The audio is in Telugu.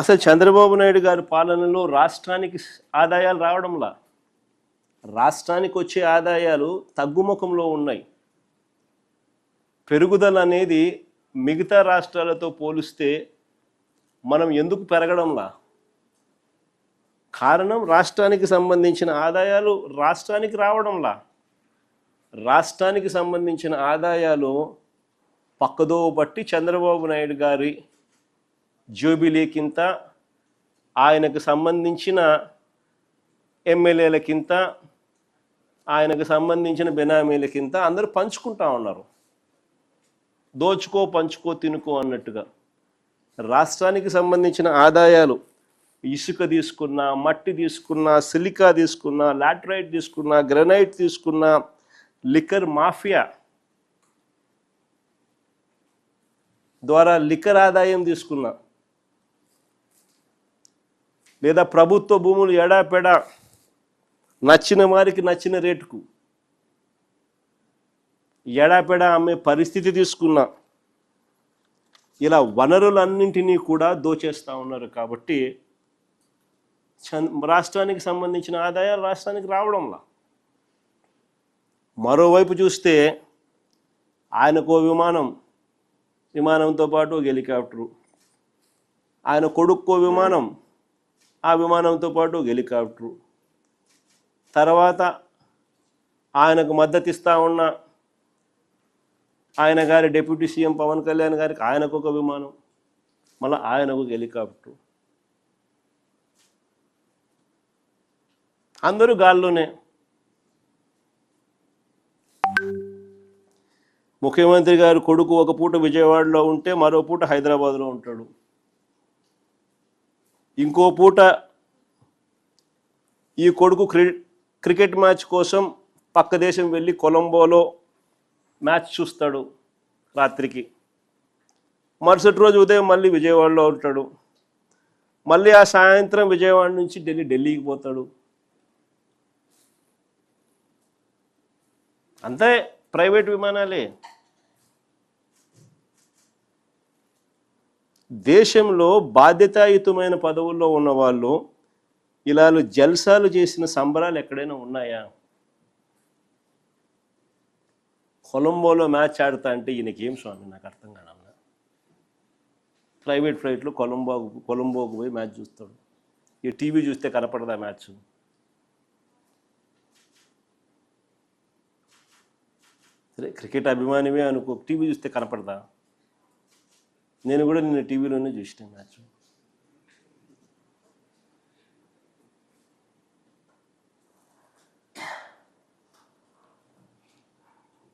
అసలు చంద్రబాబు నాయుడు గారి పాలనలో రాష్ట్రానికి ఆదాయాలు రావడంలా? రాష్ట్రానికి వచ్చే ఆదాయాలు తగ్గుముఖంలో ఉన్నాయి. పెరుగుదల అనేది మిగతా రాష్ట్రాలతో పోలిస్తే మనం ఎందుకు పెరగడంలా? కారణం రాష్ట్రానికి సంబంధించిన ఆదాయాలు రాష్ట్రానికి రావడంలా. రాష్ట్రానికి సంబంధించిన ఆదాయాలు పక్కదో బట్టి చంద్రబాబు నాయుడు గారి జూబిలీకింత ఆయనకు సంబంధించిన ఎమ్మెల్యేలకింత ఆయనకు సంబంధించిన బెనామీలకింత అందరూ పంచుకుంటా ఉన్నారు. దోచుకో పంచుకో తినుకో అన్నట్టుగా. రాష్ట్రానికి సంబంధించిన ఆదాయాలు ఇసుక తీసుకున్నా మట్టి తీసుకున్నా సిలికా తీసుకున్నా లాటరైట్ తీసుకున్నా గ్రనైట్ తీసుకున్నా లిక్కర్ మాఫియా ద్వారా లిక్కర్ ఆదాయం తీసుకున్నా లేదా ప్రభుత్వ భూములు ఎడాపెడా నచ్చిన వారికి నచ్చిన రేటుకు ఎడాపెడా అమ్మే పరిస్థితి తీసుకున్నా ఇలా వనరులన్నింటినీ కూడా దోచేస్తూ ఉన్నారు కాబట్టి రాష్ట్రానికి సంబంధించిన ఆదాయాలు రాష్ట్రానికి రావడంలా. మరోవైపు చూస్తే ఆయనకో విమానం విమానంతో పాటు ఒక హెలికాప్టరు. ఆయన కొడుక్కో విమానం ఆ విమానంతో పాటు హెలికాప్టరు. తర్వాత ఆయనకు మద్దతు ఉన్న ఆయన గారి డిప్యూటీ సీఎం పవన్ కళ్యాణ్ గారికి ఆయనకు ఒక విమానం మళ్ళీ ఆయనకు ఒక హెలికాప్టర్. అందరూ గాల్లోనే. ముఖ్యమంత్రి గారు కొడుకు ఒక పూట విజయవాడలో ఉంటే మరో పూట హైదరాబాద్లో ఉంటాడు. ఇంకో పూట ఈ కొడుకు క్రి క్రికెట్ మ్యాచ్ కోసం పక్క దేశం వెళ్ళి కొలంబోలో మ్యాచ్ చూస్తాడు రాత్రికి. మరుసటి రోజు ఉదయం మళ్ళీ విజయవాడలో ఉంటాడు. మళ్ళీ ఆ సాయంత్రం విజయవాడ నుంచి ఢిల్లీ ఢిల్లీకి పోతాడు. అంతే ప్రైవేట్ విమానాలే. దేశంలో బాధ్యతాయుతమైన పదవుల్లో ఉన్నవాళ్ళు ఇలా జల్సాలు చేసిన సంబరాలు ఎక్కడైనా ఉన్నాయా? కొలంబోలో మ్యాచ్ ఆడతా అంటే ఈయనకేం స్వామి? నాకు అర్థం కాదన్న ప్రైవేట్ ఫ్లైట్లో కొలంబో కొలంబోకు పోయి మ్యాచ్ చూస్తాడు. ఈ టీవీ చూస్తే కనపడదా మ్యాచ్? సరే క్రికెట్ అభిమానివే అనుకో టీవీ చూస్తే కనపడదా? నేను కూడా నిన్న టీవీలోనే చూసిన మ్యాచ్.